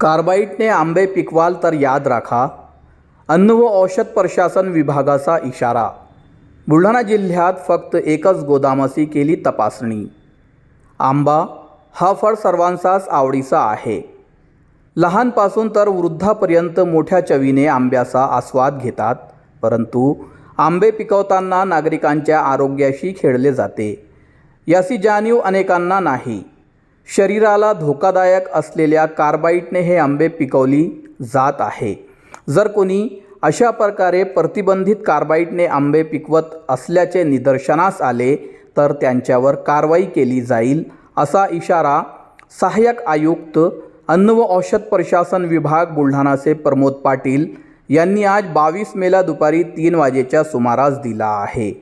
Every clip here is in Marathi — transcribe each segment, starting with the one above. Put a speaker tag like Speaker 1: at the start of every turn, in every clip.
Speaker 1: कार्बाईटने आंबे पिकवाल तर याद राखा. अन्न व औषध प्रशासन विभागाचा इशारा. बुलढाणा जिल्ह्यात फक्त एकच गोदामाची केली तपासणी. आंबा हा फळ सर्वांचाच आवडीचा आहे. लहानपासून तर वृद्धापर्यंत मोठ्या चवीने आंब्याचा आस्वाद घेतात परंतु आंबे पिकवताना नागरिकांच्या आरोग्याशी खेळले जाते. याची जाणीव अनेकांना नाही. शरीराला धोकादायक असलेल्या कार्बाईटने हे आंबे पिकवली जात आहे. जर कोणी अशा प्रकारे प्रतिबंधित कार्बाईटने आंबे पिकवत असल्याचे निदर्शनास आले तर त्यांच्यावर कारवाई केली जाईल असा इशारा सहाय्यक आयुक्त अन्न व औषध प्रशासन विभाग बुलढाणाचे प्रमोद पाटील यांनी आज बावीस मेला दुपारी तीन वाजेच्या सुमारास दिला आहे.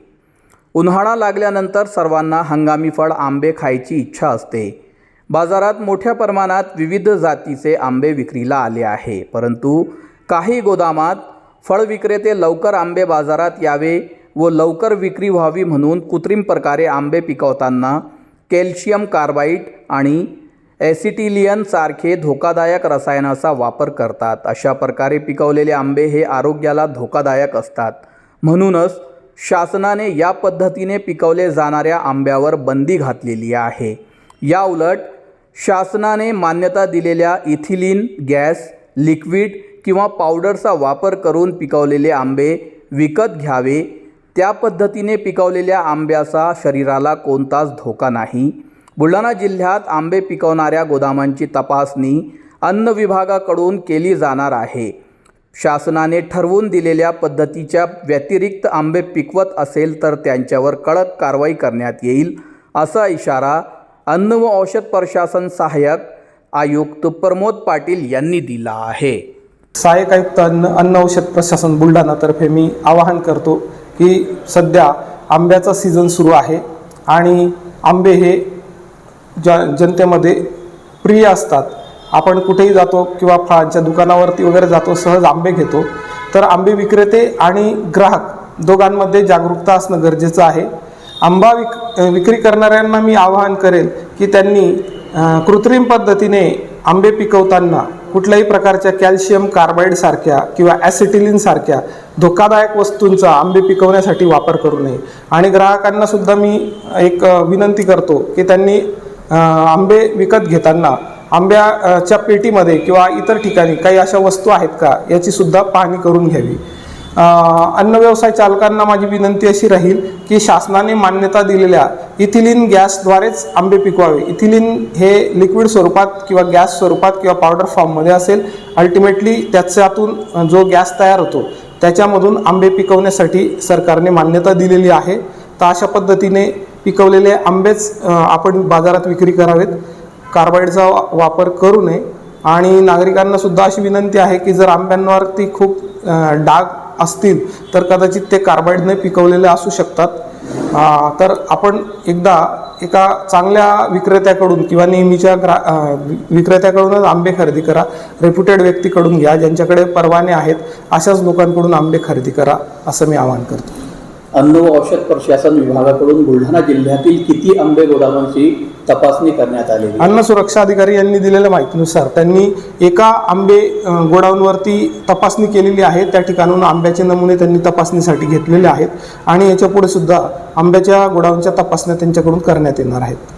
Speaker 1: उन्हाळा लागल्यानंतर सर्वांना हंगामी फळ आंबे खायची इच्छा असते. बाजारात मोठ्या प्रमाणात विविध जातीचे आंबे विक्रीला आले आहे. परंतु काही गोदामात फळ विक्रेते लवकर आंबे बाजारात यावे व लवकर विक्री व्हावी म्हणून कृत्रिम प्रकारे आंबे पिकवताना कॅल्शियम कार्बाईट आणि ॲसिटिलियन सारखे धोकादायक रसायनाचा वापर करतात. अशा प्रकारे पिकवलेले आंबे हे आरोग्याला धोकादायक असतात. म्हणूनच शासनाने या पद्धतीने पिकवले जाणाऱ्या आंब्यावर बंदी घातलेली आहे. या उलट शासनाने मान्यता दिलेल्या इथिलीन गॅस लिक्विड किंवा पावडरचा वापर करून पिकवलेले आंबे विकत घ्यावे. त्या पद्धतीने पिकवलेल्या आंब्याचा शरीराला कोणताच धोका नाही. बुलढाणा जिल्ह्यात आंबे पिकवणाऱ्या गोदामांची तपासणी अन्न विभागाकडून केली जाणार आहे. शासनाने ठरवून दिलेल्या पद्धतीच्या व्यतिरिक्त आंबे पिकवत असेल तर त्यांच्यावर कडक कारवाई करण्यात येईल असा इशारा अन्न व औषध प्रशासन सहाय्यक आयुक्त प्रमोद पाटील यांनी दिला आहे.
Speaker 2: सहाय्यक आयुक्त अन्न अन्न औषध प्रशासन बुलढाणातर्फे मी आवाहन करतो की सध्या आंब्याचा सीझन सुरू आहे आणि आंबे हे ज जनतेमध्ये प्रिय असतात. आपण कुठेही जातो किंवा फळांच्या दुकानावरती वगैरे जातो सहज आंबे घेतो. तर आंबे विक्रेते आणि ग्राहक दोघांमध्ये जागरूकता असणं गरजेचं आहे. आंबा विक विक्री करणाऱ्यांना मी आवाहन करेल की त्यांनी कृत्रिम पद्धतीने आंबे पिकवताना कुठल्याही प्रकारच्या कॅल्शियम कार्बाईडसारख्या किंवा ॲसिटिलिनसारख्या धोकादायक वस्तूंचा आंबे पिकवण्यासाठी वापर करू नये. आणि ग्राहकांनासुद्धा मी एक विनंती करतो की त्यांनी आंबे विकत घेताना आंब्याच्या पेटीमध्ये किंवा इतर ठिकाणी काही अशा वस्तू आहेत का याची सुद्धा पाहणी करून घ्यावी. अन्न व्यवसाय चालकांना माझी विनंती अशी राहील की शासनाने मान्यता दिलेल्या इथिलिन गॅसद्वारेच आंबे पिकवावे. इथिलिन हे लिक्विड स्वरूपात किंवा गॅस स्वरूपात किंवा पावडर फॉर्ममध्ये असेल. अल्टिमेटली त्याच्यातून जो गॅस तयार होतो त्याच्यामधून आंबे पिकवण्यासाठी सरकारने मान्यता दिलेली आहे. तर अशा पद्धतीने पिकवलेले आंबेच आपण बाजारात विक्री करावेत. कार्बाईडचा वापर करू नये. आणि नागरिकांना सुद्धा अशी विनंती आहे की जर आंब्यांवरती खूप डाग असतील तर कदाचित ते कार्बाईडने पिकवलेले असू शकतात. तर आपण एकदा एका चांगल्या विक्रेत्याकडून किंवा नेहमीच्या ग्रा वि- विक्रेत्याकडूनच आंबे खरेदी करा. रेप्युटेड व्यक्तीकडून घ्या ज्यांच्याकडे परवाने आहेत अशाच लोकांकडून आंबे खरेदी करा असं मी आवाहन करतो.
Speaker 1: अन्न व औषध प्रशासन विभागाकडून बुलढाणा जिल्ह्यातील किती आंबे गोदामांची तपासणी करण्यात आली
Speaker 2: अन्न सुरक्षा अधिकारी यांनी दिलेल्या माहितीनुसार त्यांनी एका आंबे गोडाऊनवरती तपासणी केलेली आहे. त्या ठिकाणून आंब्याचे नमुने त्यांनी तपासणीसाठी घेतलेले आहेत आणि याच्यापुढे सुद्धा आंब्याच्या गोडाऊनच्या तपासण्या त्यांच्याकडून करण्यात येणार आहेत.